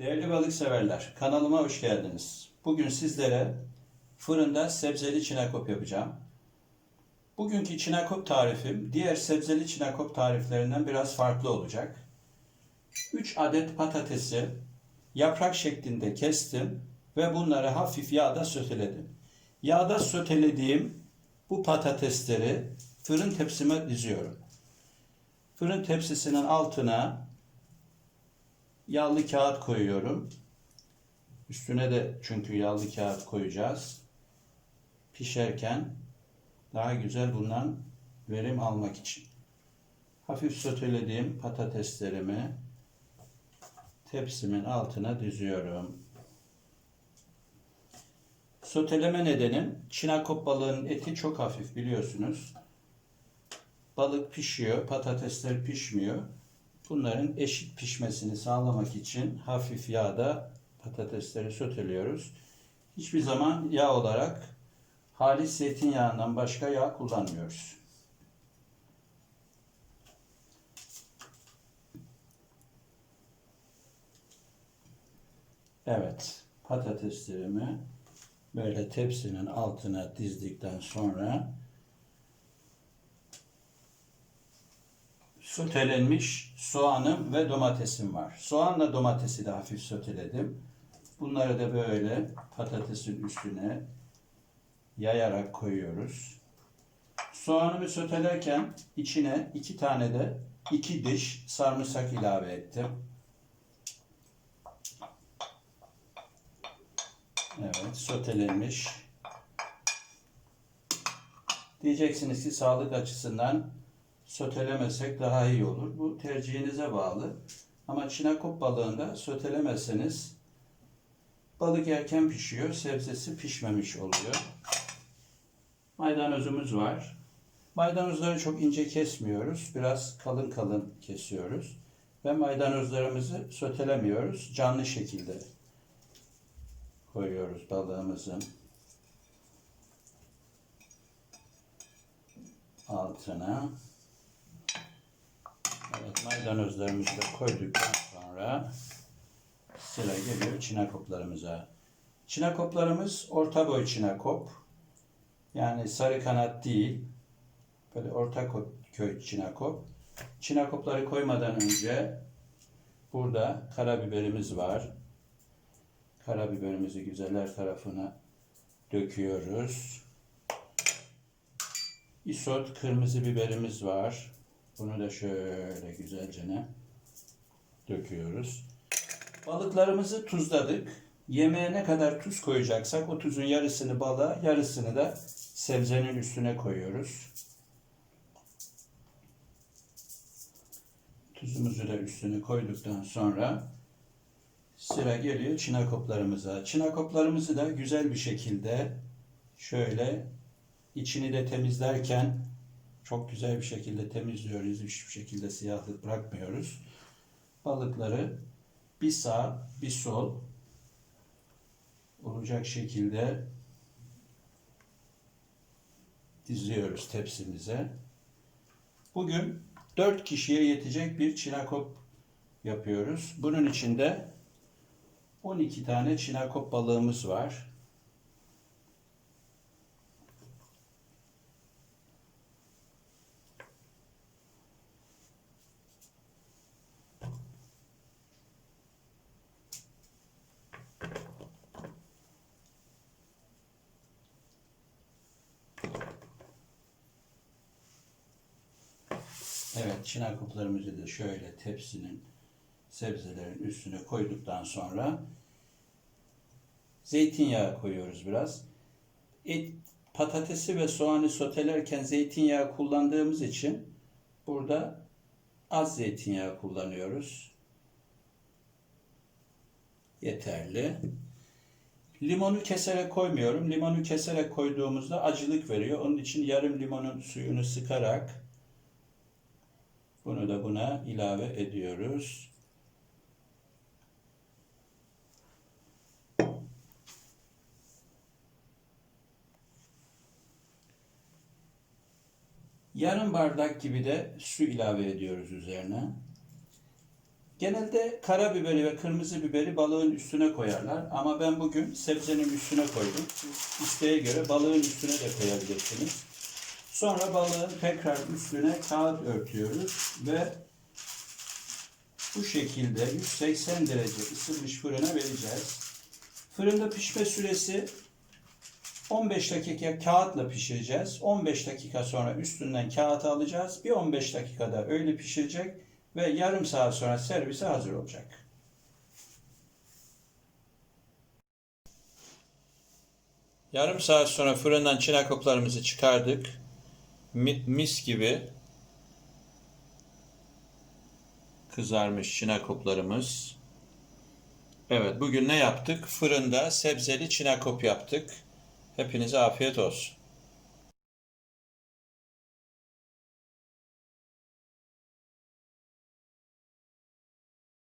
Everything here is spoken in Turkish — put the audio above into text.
Değerli balık severler, kanalıma hoş geldiniz. Bugün sizlere fırında sebzeli çinekop yapacağım. Bugünkü çinekop tarifim diğer sebzeli çinekop tariflerinden biraz farklı olacak. 3 adet patatesi yaprak şeklinde kestim ve bunları hafif yağda söteledim. Yağda sötelediğim bu patatesleri fırın tepsime diziyorum. Fırın tepsisinin altına yağlı kağıt koyuyorum. Üstüne de çünkü yağlı kağıt koyacağız. Pişerken daha güzel bundan verim almak için. Hafif sotelediğim patateslerimi tepsimin altına diziyorum. Soteleme nedenim çinakop balığının eti çok hafif biliyorsunuz. Balık pişiyor, patatesler pişmiyor. Bunların eşit pişmesini sağlamak için hafif yağda patatesleri soteliyoruz. Hiçbir zaman yağ olarak halis zeytinyağından başka yağ kullanmıyoruz. Evet, patateslerimi böyle tepsinin altına dizdikten sonra sotelenmiş soğanım ve domatesim var. Soğanla domatesi de hafif soteledim. Bunları da böyle patatesin üstüne yayarak koyuyoruz. Soğanımı sotelerken içine iki tane de iki diş sarımsak ilave ettim. Evet, sotelenmiş. Diyeceksiniz ki sağlık açısından sotelemesek daha iyi olur. Bu tercihinize bağlı. Ama çinekop balığında sotelemezseniz balık erken pişiyor, sebzesi pişmemiş oluyor. Maydanozumuz var. Maydanozları çok ince kesmiyoruz. Biraz kalın kalın kesiyoruz. Ve maydanozlarımızı sotelemiyoruz. Canlı şekilde koyuyoruz balığımızın altına. Maydanozlarımızı da koyduktan sonra sıra geliyor çinekoplarımıza. Çinekoplarımız orta boy çinekop. Yani sarı kanat değil. Böyle orta köy çinekop. Çinekopları koymadan önce burada karabiberimiz var. Karabiberimizi güzeller tarafına döküyoruz. Isot kırmızı biberimiz var. Bunu da şöyle güzelce döküyoruz. Balıklarımızı tuzladık. Yemeğe ne kadar tuz koyacaksak o tuzun yarısını balığa, yarısını da sebzenin üstüne koyuyoruz. Tuzumuzu da üstüne koyduktan sonra sıra geliyor çinakoplarımıza. Çinakoplarımızı da güzel bir şekilde şöyle içini de temizlerken çok güzel bir şekilde temizliyoruz. Hiçbir şekilde siyahlık bırakmıyoruz. Balıkları bir sağ bir sol olacak şekilde diziyoruz tepsimize. Bugün 4 kişiye yetecek bir çinakop yapıyoruz. Bunun içinde 12 tane çinakop balığımız var. Evet, çinakoplarımızı da şöyle tepsinin sebzelerin üstüne koyduktan sonra zeytinyağı koyuyoruz biraz. Et, patatesi ve soğanı sotelerken zeytinyağı kullandığımız için burada az zeytinyağı kullanıyoruz. Yeterli. Limonu keserek koymuyorum. Limonu keserek koyduğumuzda acılık veriyor. Onun için yarım limonun suyunu sıkarak bunu da buna ilave ediyoruz. Yarım bardak gibi de su ilave ediyoruz üzerine. Genelde karabiberi ve kırmızı biberi balığın üstüne koyarlar ama ben bugün sebzenin üstüne koydum. İsteğe göre balığın üstüne de koyabilirsiniz. Sonra balığın tekrar üstüne kağıt örtüyoruz ve bu şekilde 180 derece ısınmış fırına vereceğiz. Fırında pişme süresi 15 dakika kağıtla pişireceğiz. 15 dakika sonra üstünden kağıt alacağız. Bir 15 dakikada öyle pişirecek ve yarım saat sonra servise hazır olacak. Yarım saat sonra fırından çinakoplarımızı çıkardık. Mi- Mis gibi kızarmış çinakoplarımız. Evet, bugün ne yaptık? Fırında sebzeli çinakop yaptık. Hepinize afiyet olsun.